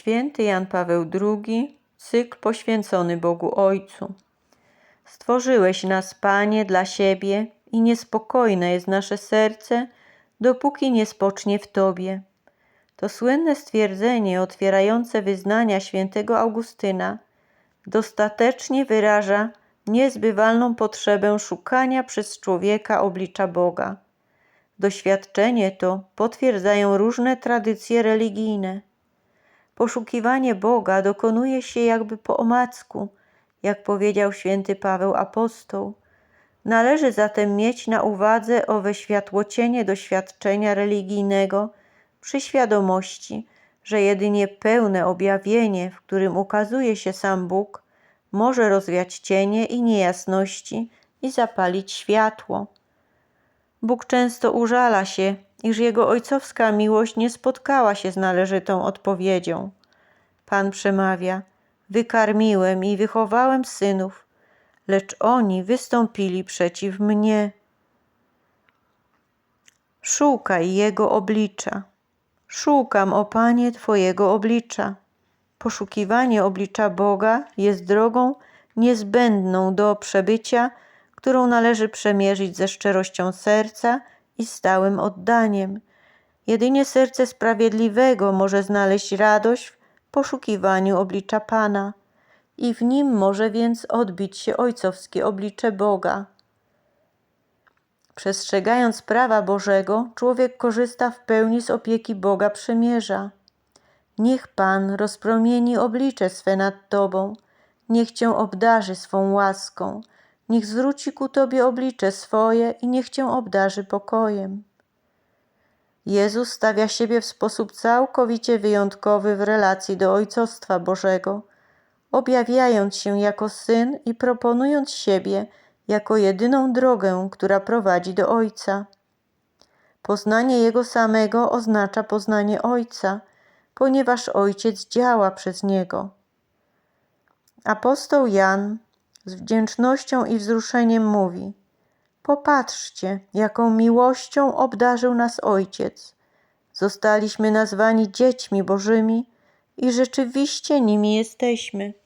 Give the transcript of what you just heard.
Święty Jan Paweł II, cykl poświęcony Bogu Ojcu. Stworzyłeś nas, Panie, dla siebie i niespokojne jest nasze serce, dopóki nie spocznie w Tobie. To słynne stwierdzenie otwierające wyznania świętego Augustyna dostatecznie wyraża niezbywalną potrzebę szukania przez człowieka oblicza Boga. Doświadczenie to potwierdzają różne tradycje religijne. Poszukiwanie Boga dokonuje się jakby po omacku, jak powiedział święty Paweł apostoł. Należy zatem mieć na uwadze owe światłocienie doświadczenia religijnego przy świadomości, że jedynie pełne objawienie, w którym ukazuje się sam Bóg, może rozwiać cienie i niejasności i zapalić światło. Bóg często użala się, iż jego ojcowska miłość nie spotkała się z należytą odpowiedzią. Pan przemawia: Wykarmiłem i wychowałem synów, lecz oni wystąpili przeciw mnie. Szukaj Jego oblicza. Szukam, o Panie, Twojego oblicza. Poszukiwanie oblicza Boga jest drogą niezbędną do przebycia, którą należy przemierzyć ze szczerością serca i stałym oddaniem. Jedynie serce sprawiedliwego może znaleźć radość w poszukiwaniu oblicza Pana i w nim może więc odbić się ojcowskie oblicze Boga. Przestrzegając prawa Bożego, człowiek korzysta w pełni z opieki Boga przymierza. Niech Pan rozpromieni oblicze swe nad Tobą, niech Cię obdarzy swą łaską, niech zwróci ku Tobie oblicze swoje i niech Cię obdarzy pokojem. Jezus stawia siebie w sposób całkowicie wyjątkowy w relacji do Ojcostwa Bożego, objawiając się jako Syn i proponując siebie jako jedyną drogę, która prowadzi do Ojca. Poznanie Jego samego oznacza poznanie Ojca, ponieważ Ojciec działa przez Niego. Apostoł Jan z wdzięcznością i wzruszeniem mówi: Popatrzcie, jaką miłością obdarzył nas Ojciec. Zostaliśmy nazwani dziećmi Bożymi i rzeczywiście nimi jesteśmy.